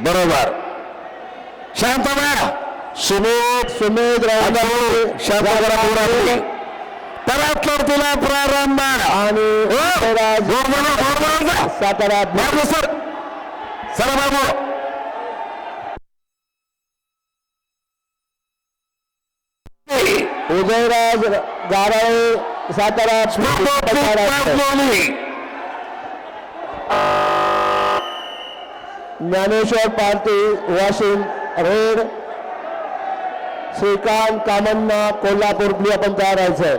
बरोबर. शांत बा. सुमित सुमित राऊत शांत पोरांनी. परत लढतीला प्रारंभ. आणि हो. सातारा सर चला Babu Udayraj Garale Satara Dnyaneshwar party Washim red Shrikant Kamanna Kolhapur blue आपण तयार आहे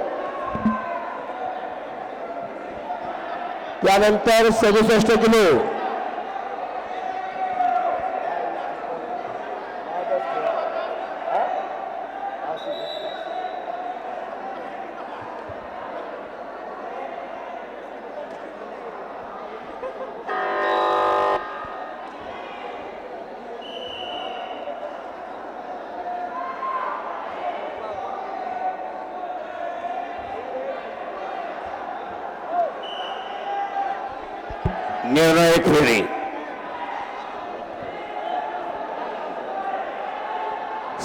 त्यानंतर सदुसष्ट किलो. निर्णय फेरी.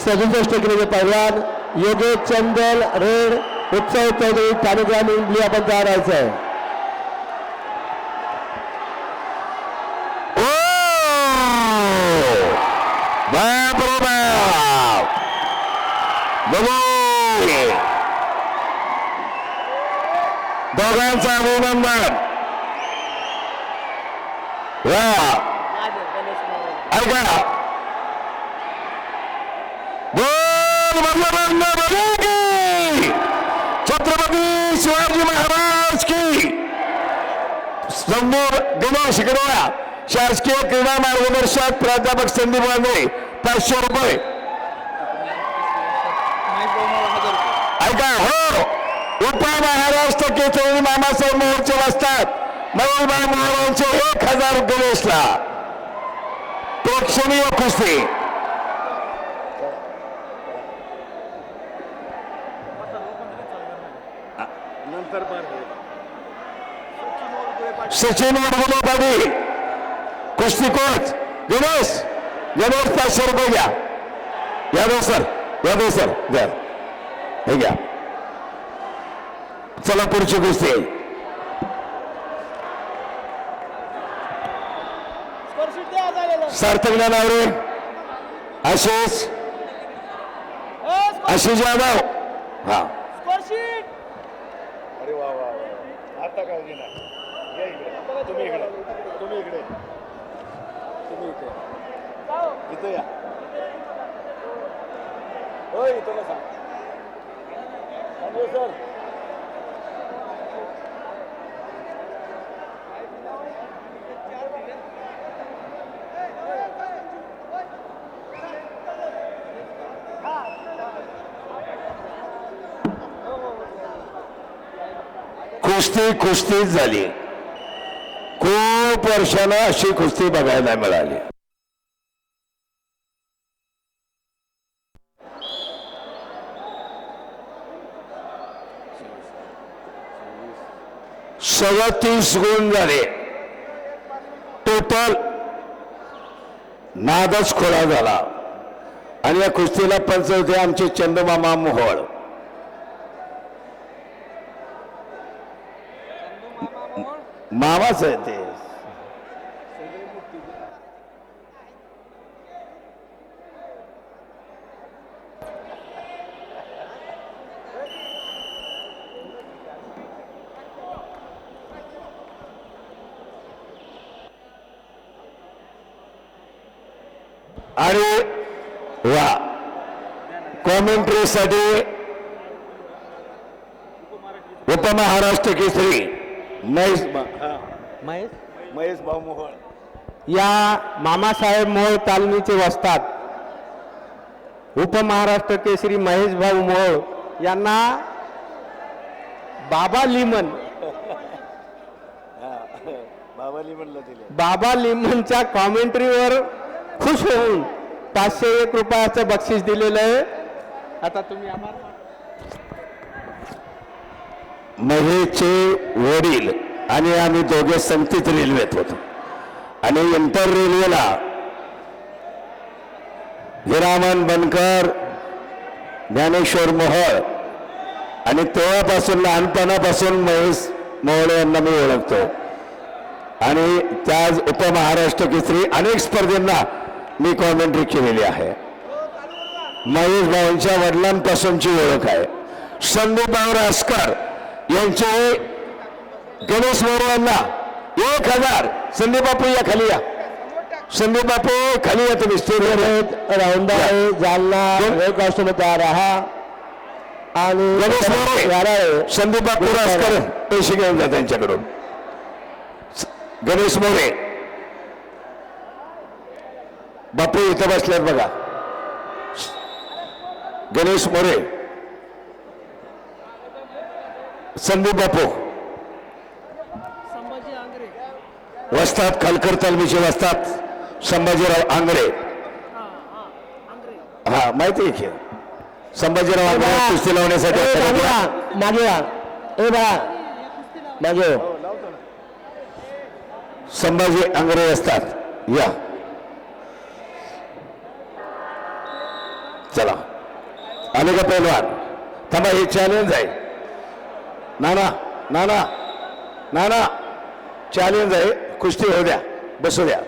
सदुसष्ट किलोचे पैलवान योगेश चंदल रेड उत्सव चौधरी ठाणे ग्रामीण ब्लू आपण तयार व्हायचंय ओ बाप दोघांचं अभिनंदन. छत्रपती शिवाजी महाराज की समोर शासकीय क्रीडा मार्गदर्शक प्राध्यापक संदीप वांदे पाचशे रुपये ऐका हो उपमहाराष्ट्र केसरी मामासाहेब मोर्चे असतात मयूरबाई महाराजांचे एक हजार गणेशला प्रेक्षणीय कुस्ती. सचिन वडगुले पाटील कुस्ती कोच गणेश गणेश पाचशे रुपये घ्या. यादव सर यादव सर द्या. हे घ्या. चला पुढची कुस्ती. सार्थक नावरे आशिष आशिष यादव. हा. अरे वा वा वा. आता काय घेणार या इकडे. तुम्ही इकडे. तुम्ही इकडे. तुम्ही इथे इथं या. होय इथं ना सांग सांगू सर. कुस्ती कुस्तीच झाली. खूप वर्षानं अशी कुस्ती बघायला मिळाली. सदतीस गुण झाले. टोटल नादच खोळा झाला. आणि या कुस्तीला पंच होते आमचे चंदमामा मोहोळ. मावाच आहे ते. आणि वा. कॉमेंट्रीसाठी उपमहाराष्ट्र केसरी. महेश महेश? महेश भाऊ मोहोळ. या मामासाहेब मोहोळ तालमीचे वस्तात उपमहाराष्ट्र केसरी महेश भाऊ मोहोळ यांना बाबा लिमन. बाबाली म्हणलं दिले. बाबा लिमनच्या कॉमेंट्रीवर खुश होऊन पाचशे एक रुपयाचं बक्षीस दिलेलं आहे. आता तुम्ही आम्हाला महेचे वडील आणि आम्ही दोघे संगतीत रेल्वेत होतो. आणि इंटर रेल्वेला हिरामन बनकर ज्ञानेश्वर मोहळ आणि तेव्हापासून लहानपणापासून महेश मोहळे यांना मी ओळखतो. आणि त्याच उपमहाराष्ट्र केसरी अनेक स्पर्धेंना मी कॉमेंट्री केलेली आहे. महेश भाऊंच्या वडिलांपासूनची ओळख आहे. संदीप भाऊ रासकर यांचे गणेश मोरे यांना एक हज़ार संदीप बापू या खाली या संदीप बापू खाली या तुम्ही स्टेजवर राऊंड आहे जालना राहा आणि गणेश मोरे संदीप बापू रासकर पैसे घेऊन जा त्यांच्याकडून गणेश मोरे बापू इथं बसल्यात बघा गणेश मोरे संदीप बापू. वस्तात खालकर तालमीचे वस्तात संभाजीराव आंगरे. हा माहिती आहे की? संभाजीराव आंगरे कुस्ती लावण्यासाठी मागे. ए बाळा मागे. संभाजी आंगरे असतात या. चला. आले का पैलवान? थांबा हे चॅलेंज आहे. नाना नाना नाना चॅलेंज आहे. कुस्ती होऊ द्या बसू द्या.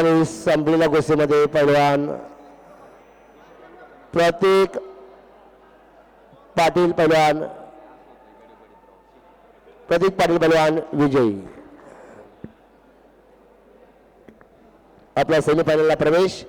आणि संपलेल्या गोष्टीमध्ये पैलवान प्रतीक पाटील पैलवान प्रतीक पाटील पैलवान विजयी. आपल्या सेमीफायनलला प्रवेश.